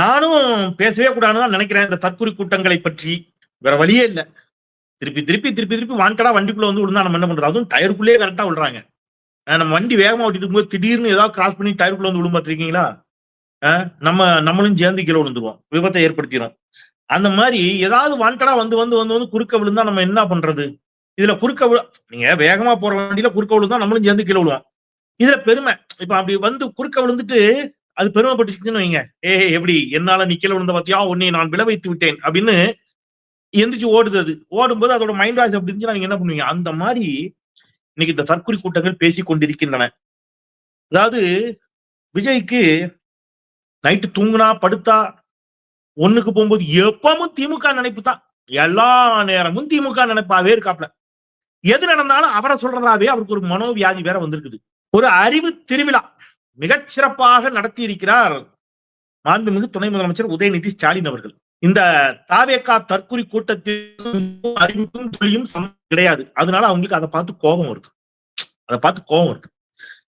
நானும் பேசவே கூடாதுன்னு தான் நினைக்கிறேன். இந்த தற்குறி கூட்டங்களை பற்றி வேற வழியே இல்லை. திருப்பி திருப்பி திருப்பி திருப்பி வாண்டடா வண்டிக்குள்ள வந்து விழுந்தா நம்ம என்ன பண்றது? அதுவும் டயருக்குள்ளேயே கரெக்டா விழுறாங்க. நம்ம வண்டி வேகமா ஓட்டிட்டு இருக்கும்போது திடீர்னு ஏதாவது கிராஸ் பண்ணி டயருக்குள்ள வந்து விழும் பார்த்துருக்கீங்களா? நம்ம நம்மளும் சேர்ந்து கீழே விழுந்துருவோம். விபத்தை ஏற்படுத்திடும் அந்த மாதிரி ஏதாவது வாண்டடா வந்து வந்து வந்து வந்து குறுக்க விழுந்தா நம்ம என்ன பண்றது? இதுல குறுக்க விழு நீங்க வேகமா போற வண்டியில குறுக்க விழுந்தா நம்மளும் சேர்ந்து கீழே விழுவோம். இதுல பெருமை. இப்ப அப்படி வந்து குறுக்க விழுந்துட்டு அது பெருமைப்பட்டுச்சுன்னு வைங்க. ஏ எப்படி? என்னால நிக்கல விழுந்த பாத்தியா? உன்னை நான் விளை வைத்து விட்டேன் அப்படின்னு எந்திரிச்சு ஓடுது அது ஓடும்போது அதோட மைண்ட் வாய்ஸ் அப்படி இருந்துச்சுன்னா நீங்க என்ன பண்ணுவீங்க? அந்த மாதிரி இன்னைக்கு இந்த தற்குறி கூட்டங்கள் பேசிக் கொண்டிருக்கின்றன. அதாவது விஜய்க்கு நைட்டு தூங்குனா படுத்தா ஒண்ணுக்கு போகும்போது எப்பவும் திமுக நினைப்பு தான். எல்லா நேரமும் திமுக நினைப்பாவே இருக்காப்ல எது நடந்தாலும் அவரை சொல்றதாவே அவருக்கு ஒரு மனோவியாதி வேற வந்திருக்குது. ஒரு அறிவு திருவிழா. மிகச் சிறப்பாக நடத்தி இருக்கிறார் மாண்புமிகு துணை முதலமைச்சர் உதயநிதி ஸ்டாலின் அவர்கள். இந்த தாவேக்கா தற்கொலை கூட்டத்திற்கும் அறிவுக்கும் துளியும் சமம் கிடையாது. அதனால அவங்களுக்கு அதை பார்த்து கோபம் வருது. அதை பார்த்து கோபம் வருது.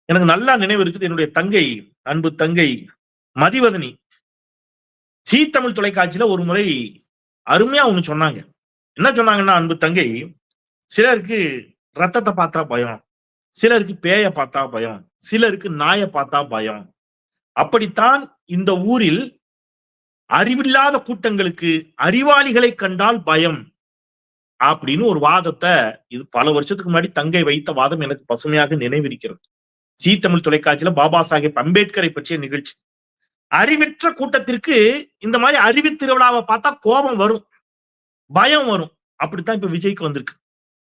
எனக்கு நல்லா நினைவு இருக்குது. என்னுடைய தங்கை அன்பு தங்கை மதிவதனி சீ தமிழ் தொலைக்காட்சியில ஒரு முறை அருமையா ஒண்ணு சொன்னாங்க. என்ன சொன்னாங்கன்னா அன்பு தங்கை சிலருக்கு ரத்தத்தை பார்த்தா பயம். சிலருக்கு பேய பார்த்தா பயம் சிலருக்கு நாயை பார்த்தா பயம். அப்படித்தான் இந்த ஊரில் அறிவில்லாத கூட்டங்களுக்கு அறிவாளிகளை கண்டால் பயம் அப்படின்னு ஒரு வாதத்தை இது பல வருஷத்துக்கு முன்னாடி தங்கை வைத்த வாதம் எனக்கு பசுமையாக நினைவிருக்கிறது. சீ தமிழ் தொலைக்காட்சியில பாபா சாஹேப் அம்பேத்கரை பற்றிய நிகழ்ச்சி. அறிவற்ற கூட்டத்திற்கு இந்த மாதிரி அறிவு திருவிழாவை பார்த்தா கோபம் வரும் பயம் வரும். அப்படித்தான் இப்ப விஜய்க்கு வந்திருக்கு.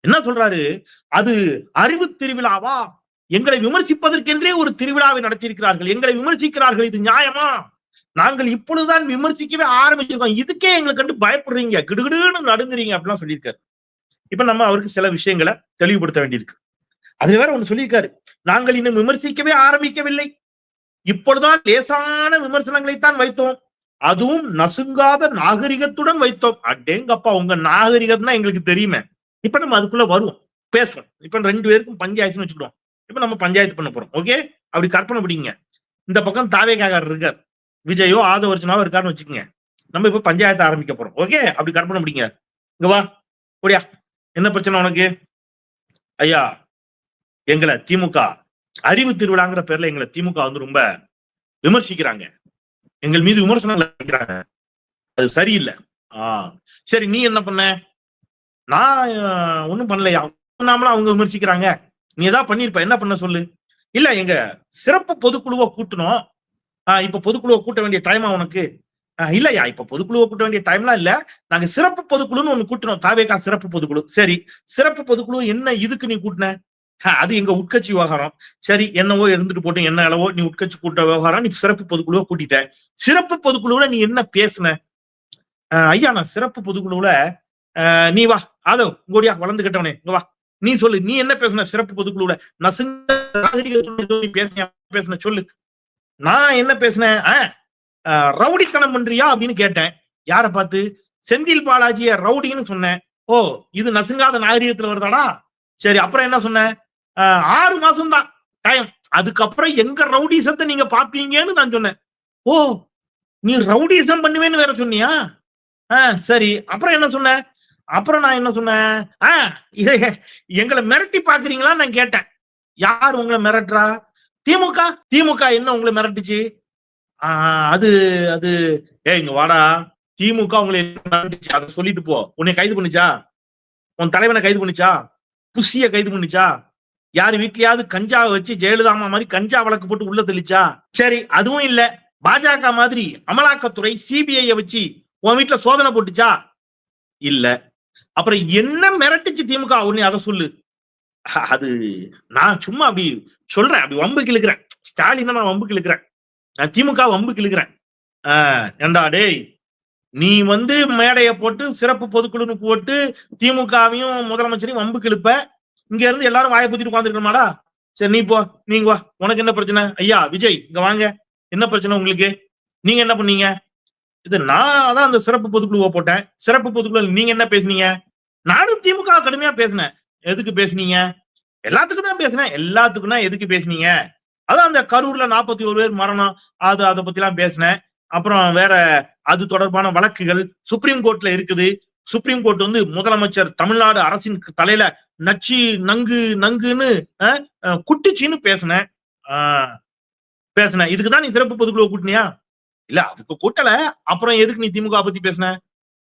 என்ன சொல்றாரு? அது அறிவு திருவிழாவா? எங்களை விமர்சிப்பதற்கென்றே ஒரு திருவிழாவை நடத்தியிருக்கிறார்கள். எங்களை விமர்சிக்கிறார்கள் இது நியாயமா? நாங்கள் இப்பொழுதுதான் விமர்சிக்கவே ஆரம்பிச்சிருக்கோம். இதுக்கே எங்களை கண்டு பயப்படுறீங்க. கிடுகிடுன்னு நடுங்குறீங்க அப்படிலாம் சொல்லியிருக்காரு. இப்ப நம்ம அவருக்கு சில விஷயங்களை தெளிவுபடுத்த வேண்டியிருக்கு. அதுல வேற ஒண்ணு சொல்லியிருக்காரு. நாங்கள் இன்னும் விமர்சிக்கவே ஆரம்பிக்கவில்லை. இப்பொழுதுதான் லேசான விமர்சனங்களைத்தான் வைத்தோம். அதுவும் நசுங்காத நாகரிகத்துடன் வைத்தோம். அடேங்கப்பா உங்க நாகரிகம்னா எங்களுக்கு தெரியுமே. இப்ப நம்ம அதுக்குள்ள வருவோம். பேசுவோம். இப்ப ரெண்டு பேருக்கும் பஞ்சாயத்துன்னு வச்சுக்கிடுவோம். இப்ப நம்ம பஞ்சாயத்து பண்ண போறோம். ஓகே? அப்படி கற்பனை பிடிங்க. இந்த பக்கம் தாவேகாரர் இருக்கார். விஜயோ ஆதவர்ச்சனாவோ இருக்காருன்னு வச்சுக்கோங்க. நம்ம இப்ப பஞ்சாயத்து ஆரம்பிக்க போறோம். ஓகே? அப்படி கற்பனை பிடிங்க. இங்க வா. ஓடியா என்ன பிரச்சனை உனக்கு? ஐயா எங்களை திமுக அறிவு திருவிழாங்கிற பேர்ல எங்களை திமுக வந்து ரொம்ப விமர்சிக்கிறாங்க. எங்கள் மீது விமர்சனங்கள் அது சரியில்லை. ஆஹ் சரி நீ என்ன பண்ண? நான் ஒன்றும் பண்ணலையா? பண்ணாமல அவங்க விமர்சிக்கிறாங்க. நீ ஏதாவது பண்ணிருப்ப என்ன பண்ண சொல்லு? இல்ல எங்க சிறப்பு பொதுக்குழுவை கூட்டணும் இப்ப பொதுக்குழுவை கூட்ட வேண்டிய டைமா உனக்கு? இல்லையா? இப்ப பொதுக்குழுவை கூட்ட வேண்டிய டைம்லாம் இல்ல. நாங்க சிறப்பு பொதுக்குழுன்னு ஒண்ணு கூட்டணும் தாவேக்கா சிறப்பு பொதுக்குழு. சரி சிறப்பு பொதுக்குழு என்ன இதுக்கு நீ கூட்டின? அது எங்க உட்கட்சி விவகாரம். சரி என்னவோ இருந்துட்டு போட்டு என்ன அளவோ நீ உட்கட்சி கூட்ட விவகாரம் நீ சிறப்பு பொதுக்குழுவை கூட்டிட்ட. சிறப்பு பொதுக்குழுவுல நீ என்ன பேசுன? ஐயா நான் சிறப்பு பொதுக்குழுவுல நீ வா. அதோ கோடியா? வளர்ந்துகிட்டவனே. இங்க வா. நீ சொல்லு நீ என்ன பேசுன சிறப்பு பொதுக்குழுல நசுங்க பேசின பேசின சொல்லு. நான் என்ன பேசினேன் ஆஹ் ரவுடித்தனம் பண்றியா அப்படின்னு கேட்டேன். யாரை பார்த்து? செந்தில் பாலாஜிய ரவுடின்னு சொன்னேன். ஓ இது நசுங்காத நாகரிகத்துல வருதாடா? சரி அப்புறம் என்ன சொன்னேன் ஆறு மாசம் தான் டைம். அதுக்கப்புறம் எங்க ரவுடிசத்தை நீங்க பாப்பீங்கன்னு நான் சொன்னேன். ஓ நீ ரவுடிசம் பண்ணுவேன்னு வேற சொன்னியா? ஆஹ் சரி. அப்புறம் என்ன சொன்ன? அப்புறம் நான் என்ன சொன்னேன்? ஆஹ் இதை எங்களை மிரட்டி பாக்குறீங்களான்னு நான் கேட்டேன். யார் உங்களை மிரட்டுறா? திமுக? திமுக என்ன உங்களை மிரட்டுச்சு? ஆஹ் அது அது ஏய் இங்க வாடா. திமுக உங்களை என்ன மிரட்டுச்சு? அதை சொல்லிட்டு போ. உன்னை கைது பண்ணுச்சா? உன் தலைவனை கைது பண்ணுச்சா? புஷிய கைது பண்ணுச்சா? யார் வீட்லயாவது கஞ்சாவை வச்சு ஜெயலலிதாமா மாதிரி கஞ்சா வழக்கு போட்டு உள்ள தெளிச்சா? சரி அதுவும் இல்ல. பாஜக மாதிரி அமலாக்கத்துறை சிபிஐ வச்சு உன் வீட்டுல சோதனை போட்டுச்சா? இல்ல. அப்புறம் என்ன மிரட்டுச்சு திமுக? உன்னை அதை சொல்லு. அது நான் சும்மா அப்படி சொல்றேன். அப்படி வம்பு கிழக்கிறேன். ஸ்டாலின் நான் வம்பு கிழக்கிறேன். நான் திமுக வம்பு கிழக்கிறேன். ஆஹ் ஏண்டா டேய் நீ வந்து மேடைய போட்டு சிறப்பு பொதுக்குழுன்னு போட்டு திமுகவையும் முதலமைச்சரையும் வம்பு கிழப்ப. இங்க இருந்து எல்லாரும் வாயை பத்திட்டு உட்காந்துருக்கணுமாடா சரி நீ போ. நீங்க வா. உனக்கு என்ன பிரச்சனை? ஐயா விஜய் இங்க வாங்க. என்ன பிரச்சனை உங்களுக்கு? நீங்க என்ன பண்ணீங்க? இது நான் தான் அந்த சிறப்பு பொதுக்குழுவை போட்டேன். சிறப்பு பொதுக்குழு நீங்க என்ன பேசுனீங்க? நானும் திமுக கடுமையா பேசினேன். எதுக்கு பேசுனீங்க? எல்லாத்துக்கும் தான் பேசுனேன். எல்லாத்துக்கும்னா எதுக்கு பேசுனீங்க? அதான் அந்த கரூர்ல நாற்பத்தி ஒரு பேர் மரணம். அது அதை பத்தி எல்லாம் பேசினேன். அப்புறம் வேற அது தொடர்பான வழக்குகள் சுப்ரீம் கோர்ட்ல இருக்குது. சுப்ரீம் கோர்ட் வந்து முதலமைச்சர் தமிழ்நாடு அரசின் தலையில நச்சு நங்கு நங்குன்னு குட்டிச்சின்னு பேசினேன். பேசினேன். இதுக்கு தான் நீ சிறப்பு பொதுக்குழு கூட்டினியா? இல்ல அதுக்கு கூட்டல. அப்புறம் எதுக்கு நீ திமுக பத்தி பேசின?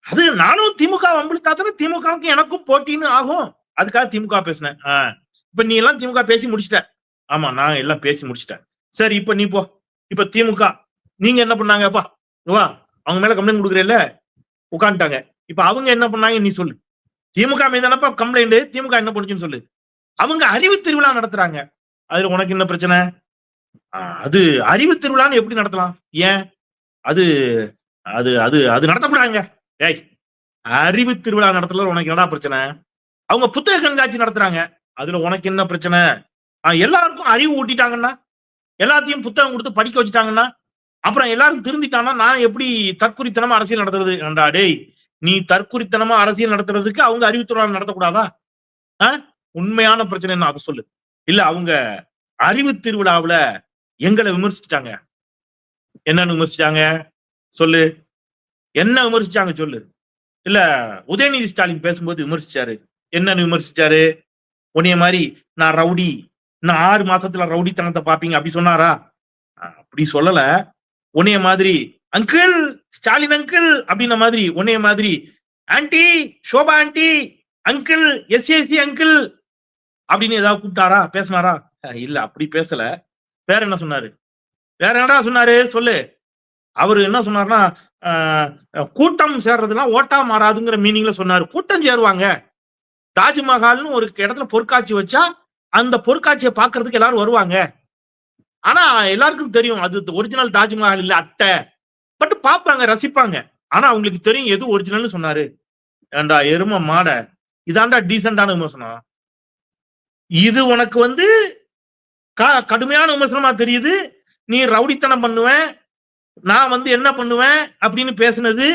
அது நானும் திமுக வம்பிழுத்தா தானே திமுகவுக்கு எனக்கும் போட்டின்னு ஆகும். அதுக்காக திமுக பேசினேன் இப்ப நீ எல்லாம் திமுக பேசி முடிச்சிட்ட. ஆமா நான் எல்லாம் பேசி முடிச்சிட்டேன். சரி இப்ப நீ போ. இப்ப திமுக நீங்க என்ன பண்ணாங்கப்பா வா. அவங்க மேல கம்ப்ளைண்ட் கொடுக்குறேல்ல? உட்காந்துட்டாங்க. இப்ப அவங்க என்ன பண்ணாங்க நீ சொல்லு. திமுக மீதானப்பா கம்ப்ளைண்ட் திமுக என்ன பண்ணுச்சுன்னு சொல்லு. அவங்க அறிவு திருவிழா நடத்துறாங்க. அதுல உனக்கு என்ன பிரச்சனை? அது அறிவு திருவிழான்னு எப்படி நடத்தலாம்? ஏன்? அது அது அது அது நடத்தப்படாங்க. ஏய் அறிவு திருவிழா நடத்தல உனக்கு என்னடா பிரச்சனை? அவங்க புத்தக கண்காட்சி நடத்துறாங்க. அதுல உனக்கு என்ன பிரச்சனை? எல்லாருக்கும் அறிவு ஊட்டிட்டாங்கன்னா எல்லாத்தையும் புத்தகம் கொடுத்து படிக்க வச்சுட்டாங்கன்னா அப்புறம் எல்லாரும் திருந்திட்டாங்கன்னா நான் எப்படி தற்குறித்தனமா அரசியல் நடத்துறது? ஏண்டா டேய் நீ தற்குறித்தனமா அரசியல் நடத்துறதுக்கு அவங்க அறிவுத்துறை நடத்தக்கூடாதா? ஆ? உண்மையான பிரச்சனை என்ன அதை சொல்லு. இல்ல அவங்க அறிவு திருவிழாவில் எங்களை விமர்சிச்சிட்டாங்க. என்னன்னு விமர்சிச்சாங்க? சொல்லு. என்ன விமர்சிச்சாங்க சொல்லு? இல்ல உதயநிதி ஸ்டாலின் பேசும்போது விமர்சிச்சாரு. என்னன்னு விமர்சிச்சாரு? உன்னைய மாதிரி நான் ரவுடி. நான் ஆறு மாசத்துல ரவுடித்தனத்தை பாப்பீங்க அப்படி சொன்னாரா? அப்படி சொல்லல. உன்னைய மாதிரி அங்கிள் ஸ்டாலின் அங்கிள் அப்படின்ன மாதிரி உன்னைய மாதிரி aunty Sobha aunty uncle SAC uncle அப்படின்னு ஏதாவது கூப்பிட்டாரா? பேசினாரா? இல்ல அப்படி பேசல. வேற என்ன சொன்னாரு? வேற என்னடா சொன்னாரு? சொல்லு. அவரு என்ன சொன்னாருன்னா கூட்டம் சேர்றதுலாம் ஓட்டா மாறாதுங்கிற மீனிங்ல சொன்னாரு. கூட்டம் சேருவாங்க. தாஜ்மஹால்னு ஒரு இடத்துல பொற்காட்சி வச்சா அந்த பொற்காட்சியை பாக்குறதுக்கு எல்லாரும் வருவாங்க. ஆனா எல்லாருக்கும் தெரியும். அது ஒரிஜினல் தாஜ்மஹால் இல்ல அட்டை. பட் பார்ப்பாங்க ரசிப்பாங்க. ஆனா அவங்களுக்கு தெரியும் எது ஒரிஜினல்னு சொன்னாரு. ஏண்டா எரும மாட. இதாண்டா டீசெண்டான விமர்சனம். இது உனக்கு வந்து க- கடுமையான விமர்சனமா தெரியுது. நீ ரவுடித்தனம் பண்ணுவேன் நான் வந்து என்ன பண்ணுவேன் அப்படின்னு பேசுனது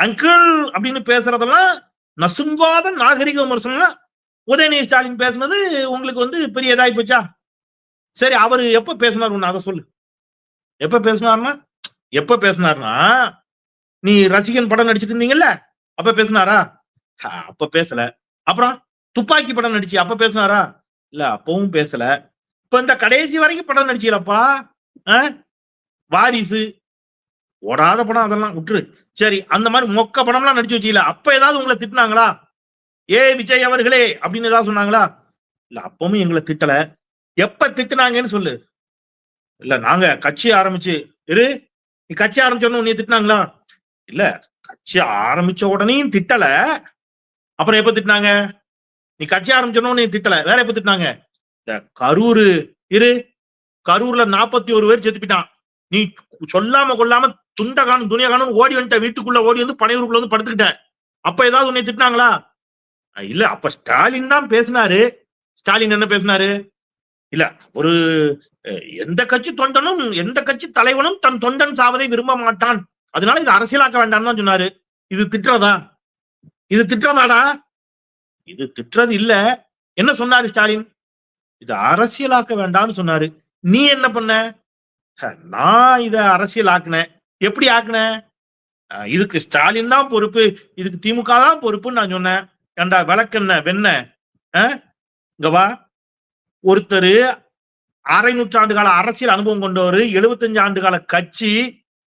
அங்கிள் அப்படின்னு பேசுறதெல்லாம் நசுங்காத நாகரிக விமர்சனம் உதயநிதி ஸ்டாலின் பேசுனது உங்களுக்கு வந்து பெரிய இதாகி போச்சா? சரி அவர் எப்ப பேசினார் ஒண்ணு அதை சொல்லு. எப்ப பேசினார்னா எப்ப பேசினார்னா நீ ரசிகன் படம் நடிச்சிட்டு இருந்தீங்கல்ல அப்ப பேசினாரா? அப்ப பேசல. அப்புறம் துப்பாக்கி படம் நடிச்சு அப்ப பேசினாரா? இல்ல அப்பவும் பேசல. இப்ப இந்த கடைசி வரைக்கும் படம் நடிச்சீங்களப்பா வாரிசு. ஓடாத படம் அதெல்லாம் விட்டுரு. சரி அந்த மாதிரி மொக்க படம்லாம் நடிச்சு வச்சீங்களா அப்ப ஏதாவது உங்களை திட்டினாங்களா? ஏ விஜய் அவர்களே அப்படின்னு ஏதாவது சொன்னாங்களா? இல்ல அப்பவும் எங்களை திட்டல. எப்ப திட்டுனாங்கன்னு சொல்லு. இல்ல நாங்க கட்சி ஆரம்பிச்சு இரு நீ கட்சி ஆரம்பிச்சோன்னு உன்னை திட்டினாங்களா? இல்ல கட்சி ஆரம்பிச்ச உடனேயும் திட்டல. அப்புறம் எப்ப திட்டினாங்க? நீ கட்சி ஆரம்பிச்சோன்னு உன்னை திட்டல. வேற எப்ப திட்டினாங்க? இந்த கரூர் இரு. கரூர்ல நாற்பத்தி ஒரு பேர் செத்து போயிட்டான். நீ சொல்லாம கொள்ளாம துண்ட காணும் காணும் ஓடி வந்துட்ட. வீட்டுக்குள்ள ஓடி வந்து பனையூருக்குள்ள வந்து படுத்துக்கிட்ட. அப்ப ஏதாவது உன்னை திட்டினாங்களா? இல்ல அப்ப ஸ்டாலின் தான் பேசினாரு. ஸ்டாலின் என்ன பேசினாரு? இல்ல ஒரு எந்த கட்சி தொண்டனும் எந்த கட்சி தலைவனும் தன் தொண்டன் சாவதை விரும்ப மாட்டான். அதனால இது அரசியலாக்க வேண்டாம்னு தான் சொன்னாரு. இது திட்டுறதா? இது திட்டுறதாடா? இது திட்டுறது இல்ல. என்ன சொன்னாரு ஸ்டாலின்? இதை அரசியலாக்க வேண்டாம்னு சொன்னாரு. நீ என்ன பண்ண? நான் இத அரசியல் ஆக்குனேன். எப்படி ஆக்குனேன் இதுக்கு ஸ்டாலின் தான் பொறுப்பு இதுக்கு திமுக தான் பொறுப்புன்னு நான் சொன்னேன். ஏண்டா விளக்கென்ன வெண்ண? இங்க வா. ஒருத்தர் அரை நூற்றாண்டு கால அரசியல் அனுபவம் கொண்டவர் 75 ஆண்டு கால கட்சி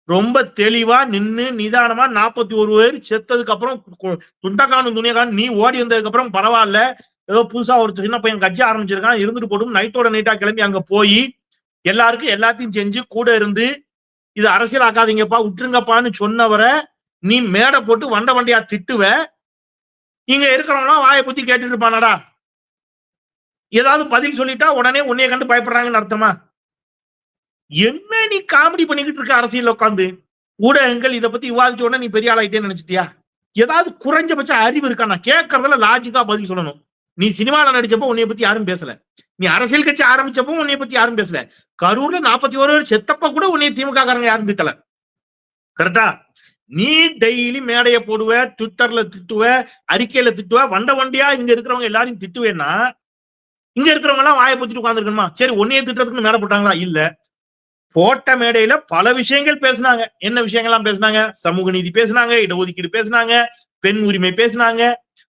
ரொம்ப தெளிவா நின்று நிதானமா நாற்பத்தி ஒரு பேர் செத்ததுக்கு அப்புறம் துண்டக்கானும் துணியக்கானும் நீ ஓடி வந்ததுக்கு அப்புறம் பரவாயில்ல. ஏதோ புதுசா ஒரு சின்ன பையன் கட்சி ஆரம்பிச்சிருக்கான் இருந்துட்டு போட்டும் நைட்டோட நைட்டா கிளம்பி அங்க போய் எல்லாருக்கும் எல்லாத்தையும் செஞ்சு கூட இருந்து இது அரசியல் ஆக்காதீங்கப்பா விட்டுருங்கப்பான்னு சொன்னவரை நீ மேடை போட்டு வண்ட வண்டியா திட்டுவ இங்க இருக்கிறவங்களாம் வாயை பத்தி கேட்டுட்டு இருப்பானடா. ஏதாவது பதில் சொல்லிட்டா உடனே உன்னைய கண்டு பயப்படுறாங்கன்னு அர்த்தமா? என்ன நீ காமெடி பண்ணிக்கிட்டு இருக்க அரசியல் உட்காந்து ஊடகங்கள் இதை பத்தி விவாதிச்ச உடனே நீ பெரிய ஆளாயிட்டேன்னு நினைச்சிட்டியா? ஏதாவது குறைஞ்சபட்ச அறிவு இருக்கா? நான் கேட்கறதுல லாஜிக்கா பதில் சொல்லணும். நீ சினிமால நடிச்சப்போ உன்னைய பத்தி யாரும் பேசல. நீ அரசியல் கட்சி ஆரம்பிச்சப்போ உன்னைய பத்தி யாரும் பேசல. கரூர்ல நாற்பத்தி ஒரு பேர் செத்தப்ப கூட உன்னைய திமுக காரங்க யாரும் திட்டல. கரெக்டா நீ டெய்லி மேடைய போடுவ ட்விட்டர்ல திட்டுவ அறிக்கையில திட்டுவ வண்ட வண்டியா இங்க இருக்கிறவங்க எல்லாரையும் திட்டுவேன்னா இங்க இருக்கிறவங்க எல்லாம் வாயை பத்திட்டு உட்காந்துருக்கணுமா சரி உன்னைய திட்டுறதுக்கு மேடை போட்டாங்களா? இல்ல. போட்ட மேடையில பல விஷயங்கள் பேசினாங்க. என்ன விஷயங்கள்லாம் பேசினாங்க? சமூக நீதி பேசினாங்க இடஒதுக்கீடு பேசினாங்க பெண் உரிமை பேசினாங்க.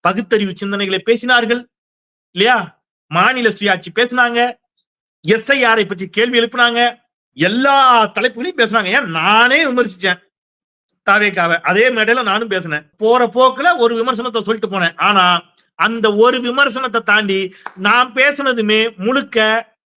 பகுத்தறிவு சிந்தனைகளை பேசினார்கள் இல்லையா? மாநில சுயாட்சி பேசினாங்க எஸ்ஐஆரை பற்றி கேள்வி எழுப்பினாங்க எல்லா தலைப்புகளையும் பேசுனாங்க. ஏன்? நானே விமர்சிச்சேன் தாவேக்காவை. அதே மேடையில நானும் பேசினேன். போற போக்குல ஒரு விமர்சனத்தை சொல்லிட்டு போனேன். ஆனா அந்த ஒரு விமர்சனத்தை தாண்டி நான் பேசினதுமே முழுக்க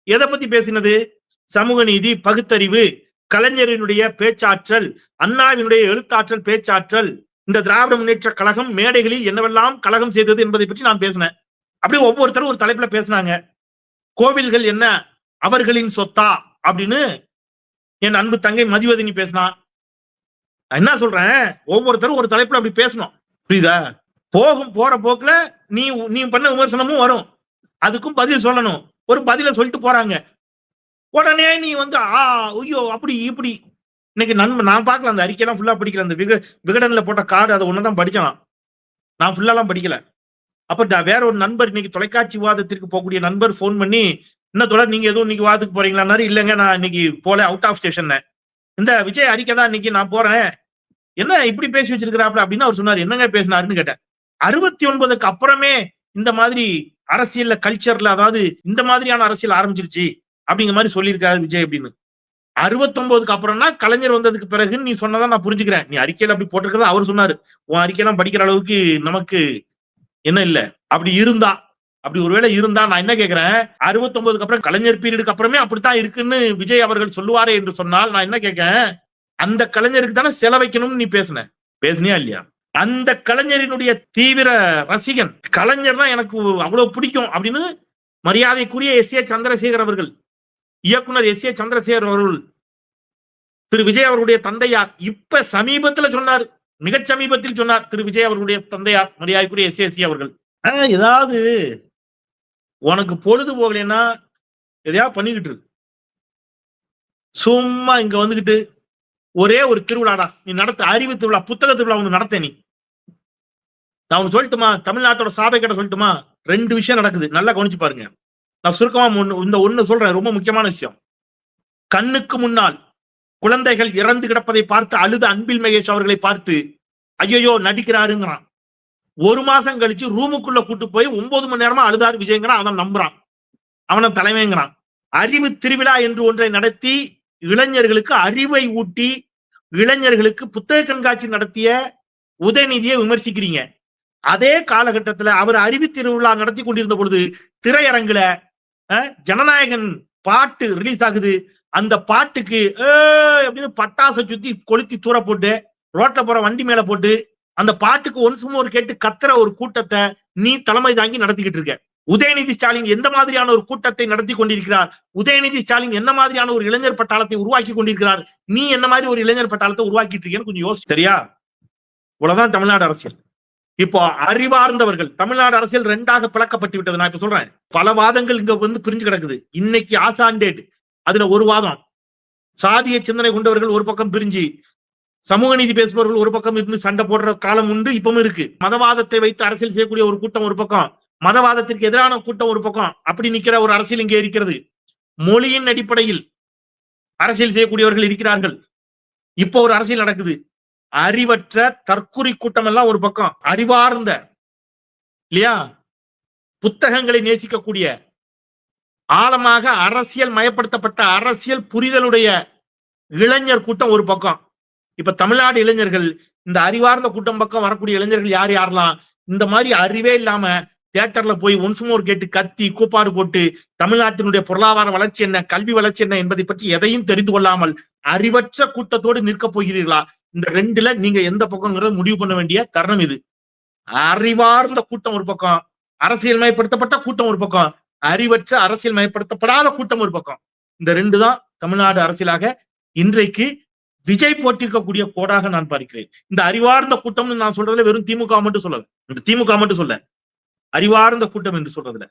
எதை பத்தி பேசினது? சமூக நீதி பகுத்தறிவு கலைஞரினுடைய பேச்சாற்றல் அண்ணாவினுடைய எழுத்தாற்றல் பேச்சாற்றல். இந்த திராவிட முன்னேற்ற கழகம் மேடைகளில் என்னவெல்லாம் கழகம் செய்தது என்பதை பற்றி நான் பேசினேன். அப்படியே ஒவ்வொருத்தரும் ஒரு தலைப்புல பேசினாங்க. கோவில்கள் என்ன? அவர்களின் சொத்தா? அப்படின்னு என் அன்பு தங்கை மதிவதினி பேசினா நான் என்ன சொல்றேன்? ஒவ்வொருத்தரும் ஒரு தலைப்புல அப்படி பேசணும். புரியுதா? போகும் போற போக்குல நீ நீ பண்ண விமர்சனமும் வரும். அதுக்கும் பதில் சொல்லணும். ஒரு பதில சொல்லிட்டு போறாங்க. உடனே நீ வந்து ஆ ஐயோ அப்படி இப்படி இன்னைக்கு நண்பன் நான் பார்க்கல அந்த அறிக்கையெல்லாம் ஃபுல்லா படிக்கல. அந்த விக விகடன்ல போட்ட கார்டு அதை ஒண்ணுதான் படிச்சான் நான் ஃபுல்லாலாம் படிக்கல. அப்ப நான் வேற ஒரு நண்பர் இன்னைக்கு தொலைக்காட்சி வாதத்திற்கு போகக்கூடிய நண்பர் ஃபோன் பண்ணி என்ன தொடர் நீங்க எதுவும் இன்னைக்கு வாதத்துக்கு போறீங்களான்னாரு இல்லைங்க நான் இன்னைக்கு போல அவுட் ஆஃப் ஸ்டேஷன் இந்த விஜய் அறிக்கை தான் இன்னைக்கு நான் போறேன். என்ன இப்படி பேசி வச்சிருக்கிறாப்ல அப்படின்னு அவர் சொன்னார். என்னங்க பேசினாருன்னு கேட்டேன். அறுபத்தி ஒன்பதுக்கு அப்புறமே இந்த மாதிரி அரசியல்ல கல்ச்சர்ல அதாவது இந்த மாதிரியான அரசியல் ஆரம்பிச்சிருச்சு. அப்படிங்கிற மாதிரி சொல்லியிருக்காரு விஜய் அப்படின்னு. அறுபத்தொன்பதுக்கு அப்புறம்னா கலைஞர் வந்ததுக்கு பிறகு நீ சொன்னதான் நான் புரிஞ்சுக்கிறேன். நீ அறிக்கையில அப்படி போட்டிருக்கிறத அவர் சொன்னாரு. உன் அறிக்கையெல்லாம் படிக்கிற அளவுக்கு நமக்கு என்ன இல்ல? அப்படி இருந்தா அப்படி ஒருவேளை இருந்தா நான் என்ன கேக்குறேன்? அறுபத்தொன்பதுக்கு அப்புறம் கலைஞர் பீரியடுக்கு அப்புறமே அப்படித்தான் இருக்குன்னு விஜய் அவர்கள் சொல்லுவாரே என்று சொன்னால் நான் என்ன கேட்கிறேன் அந்த கலைஞருக்கு தானே செலவைக்கணும்னு நீ பேசுன. பேசுனியா இல்லையா? அந்த கலைஞரினுடைய தீவிர ரசிகன் கலைஞர்னா எனக்கு அவ்வளவு பிடிக்கும் அப்படின்னு மரியாதைக்குரிய எஸ் ஏ சந்திரசேகர் அவர்கள் இயக்குனர் எஸ் ஏ சந்திரசேகர் அவர்கள் திரு விஜய் அவர்களுடைய தந்தையார் இப்ப சமீபத்துல சொன்னார் மிகச் சமீபத்தில் சொன்னார் திரு விஜய் அவர்களுடைய தந்தையார் மரியாதைக்குரிய எஸ் ஏசி அவர்கள். ஆனா, ஏதாவது உனக்கு பொழுது போகலைன்னா எதையாவது பண்ணிக்கிட்டு இருக்கு சும்மா இங்க வந்துகிட்டு ஒரே ஒரு திருவிழாடா நீ நடத்த அறிவு திருவிழா புத்தக திருவிழா ஒண்ணு நடத்த நீ. நான் ஒண்ணு சொல்லட்டுமா? தமிழ்நாட்டோட சாபை கிட்ட சொல்லட்டுமா? ரெண்டு விஷயம் நடக்குது நல்லா கவனிச்சு பாருங்க. நான் சுருக்கமா இந்த ஒண்ணு சொல்றேன். ரொம்ப முக்கியமான விஷயம். கண்ணுக்கு முன்னால் குழந்தைகள் இறந்து கிடப்பதை பார்த்து அழுத அன்பில் மகேஷ் அவர்களை பார்த்து ஐயோ நடிக்கிறாருங்கிறான். ஒரு மாசம் கழிச்சு ரூமுக்குள்ள கூட்டு போய் ஒன்பது மணி நேரமா அழுதாரு விஜயங்கிறான். அவன் நம்புறான். அவனை தலைமைங்கிறான். அறிவு திருவிழா என்று ஒன்றை நடத்தி இளைஞர்களுக்கு அறிவை ஊட்டி இளைஞர்களுக்கு புத்தக கண்காட்சி நடத்திய உதயநிதியை விமர்சிக்கிறீங்க. அதே காலகட்டத்துல அவர் அறிவு திருவிழா நடத்தி கொண்டிருந்த பொழுது திரையரங்குல ஜனநாயகன் பாட்டு ரிலீஸ் ஆகுது. அந்த பாட்டுக்கு அப்படின்னு பட்டாசை சுத்தி கொளுத்தி தூர போட்டு ரோட்ல போற வண்டி மேல போட்டு அந்த பாட்டுக்கு ஒன்ஸ் மோர் கேட்டு கத்துற ஒரு கூட்டத்தை நீ தலைமை தாங்கி நடத்திக்கிட்டு இருக்க. உதயநிதி ஸ்டாலின் எந்த மாதிரியான ஒரு கூட்டத்தை நடத்தி கொண்டிருக்கிறார்? உதயநிதி ஸ்டாலின் என்ன மாதிரியான ஒரு இளைஞர் பட்டாளத்தை உருவாக்கி கொண்டிருக்கிறார்? நீ என்ன மாதிரி ஒரு இளைஞர் பட்டாளத்தை உருவாக்கிட்டு இருக்கேன்னு கொஞ்சம் யோசிச்சு சரியா? இவ்வளவுதான் தமிழ்நாடு அரசியல். இப்போ அறிவார்ந்தவர்கள் தமிழ்நாடு அரசியல் ரெண்டாக பிளக்கப்பட்டு விட்டது. நான் இப்ப சொல்றேன். பல வாதங்கள் இங்க வந்து பிரிஞ்சு கிடக்குது. இன்னைக்கு ஆசாண்டேட் அதுல ஒரு வாதம். சாதிய சிந்தனை கொண்டவர்கள் ஒரு பக்கம் பிரிஞ்சு சமூக நீதி பேசுபவர்கள் ஒரு பக்கம் இருந்து சண்டை போடுற காலம் உண்டு இப்பவும் இருக்கு. மதவாதத்தை வைத்து அரசியல் செய்யக்கூடிய ஒரு கூட்டம் ஒரு பக்கம். மதவாதத்திற்கு எதிரான கூட்டம் ஒரு பக்கம். அப்படி நிக்கிற ஒரு அரசியல் இங்கே இருக்கிறது. மொழியின் அடிப்படையில் அரசியல் செய்யக்கூடியவர்கள் இருக்கிறார்கள். இப்போ ஒரு அரசியல் நடக்குது. அறிவற்ற தற்குறி கூட்டம் எல்லாம் ஒரு பக்கம். அறிவார்ந்த இல்லையா? புத்தகங்களை நேசிக்கக்கூடிய ஆழமாக அரசியல் மயப்படுத்தப்பட்ட அரசியல் புரிதலுடைய இளைஞர் கூட்டம் ஒரு பக்கம். இப்ப தமிழ்நாடு இளைஞர்கள் இந்த அறிவார்ந்த கூட்டம் பக்கம் வரக்கூடிய இளைஞர்கள் யார் யாரெல்லாம்? இந்த மாதிரி அறிவே இல்லாம தியேட்டர்ல போய் ஒன்ஸ் மோர் கேட்டு கத்தி கூப்பாடு போட்டு தமிழ்நாட்டினுடைய பொருளாதார வளர்ச்சி என்ன கல்வி வளர்ச்சி என்ன என்பதை பற்றி எதையும் தெரிந்து கொள்ளாமல் அறிவற்ற கூட்டத்தோடு நிற்கப் போகிறீர்களா? இந்த ரெண்டுல நீங்க எந்த பக்கம்ங்கிறத முடிவு பண்ண வேண்டிய தருணம் இது. அறிவார்ந்த கூட்டம் ஒரு பக்கம் அரசியல்மயப்படுத்தப்பட்ட கூட்டம் ஒரு பக்கம் அறிவற்ற அரசியல்மயப்படுத்தப்படாத கூட்டம் ஒரு பக்கம். இந்த ரெண்டு தான் தமிழ்நாடு அரசியலாக இன்றைக்கு விஜய் போட்டிருக்கக்கூடிய கோடாக நான் பார்க்கிறேன். இந்த அறிவார்ந்த கூட்டம்னு நான் சொல்றதுல வெறும் திமுக மட்டும் சொல்லல. இந்த திமுக மட்டும் சொல்ல. அறிவார்ந்த கூட்டம் என்று சொல்றதுல.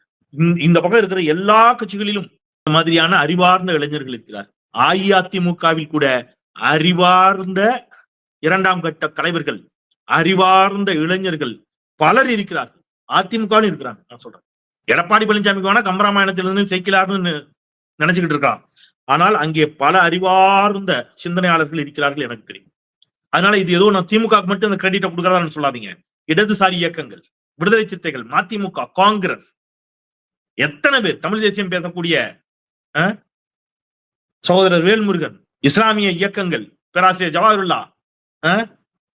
இந்த பக்கம் இருக்கிற எல்லா கட்சிகளிலும் இந்த மாதிரியான அறிவார்ந்த இளைஞர்கள் இருக்கிறார் அஇஅதிமுகவில் கூட அறிவார்ந்த இரண்டாம் கட்ட தலைவர்கள் அறிவார்ந்த இளைஞர்கள் பலர் இருக்கிறார்கள். அதிமுக இருக்கிறாங்க நான் சொல்றேன். எடப்பாடி பழனிசாமிக்கு வேணா கம்பராமாயணத்திலிருந்து சேர்க்கலாருன்னு நினைச்சுக்கிட்டு இருக்கான். ஆனால் அங்கே பல அறிவார்ந்த சிந்தனையாளர்கள் இருக்கிறார்கள் எனக்கு தெரியும். அதனால இது ஏதோ நான் திமுக மட்டும் அந்த கிரெடிட்டை கொடுக்கறதான்னு சொல்லாதீங்க. இடதுசாரி இயக்கங்கள் விடுதலை சிறுத்தைகள் மதிமுக காங்கிரஸ். எத்தனை பேர் தமிழ் தேசியம் பேசக்கூடிய சகோதரர் வேல்முருகன் இஸ்லாமிய இயக்கங்கள் பேராசிரியர் ஜவாஹருல்லா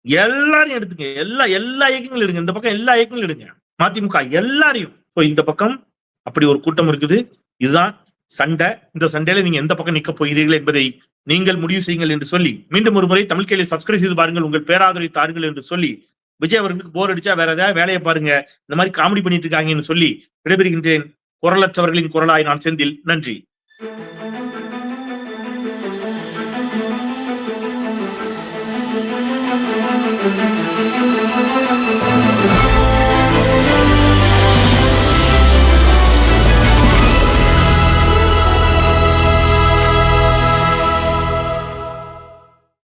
எல்லாரையும் எடுத்துங்க எல்லா எல்லா இயக்கங்களும் எடுங்க. இந்த பக்கம் எல்லா இயக்கங்களும் எடுங்க. மதிமுக எல்லாரையும். இப்போ இந்த பக்கம் அப்படி ஒரு கூட்டம் இருக்குது. இதுதான் சண்டை. இந்த சண்டையில நீங்க எந்த பக்கம் நிக்க போகிறீர்கள் என்பதை நீங்கள் முடிவு செய்யுங்கள் என்று சொல்லி மீண்டும் ஒரு முறை தமிழ் கேள்வி சப்ஸ்கிரைப் செய்து பாருங்கள். உங்கள் பேராதரவை தாருங்கள் என்று சொல்லி விஜய் அவர்களுக்கு போர் அடிச்சா வேற ஏதாவது வேலையை பாருங்க. இந்த மாதிரி காமெடி பண்ணிட்டு இருக்காங்கன்னு சொல்லி விடைபெறுகின்றேன். குரலற்றவர்களின் குரலாய் நான் செந்தில். நன்றி.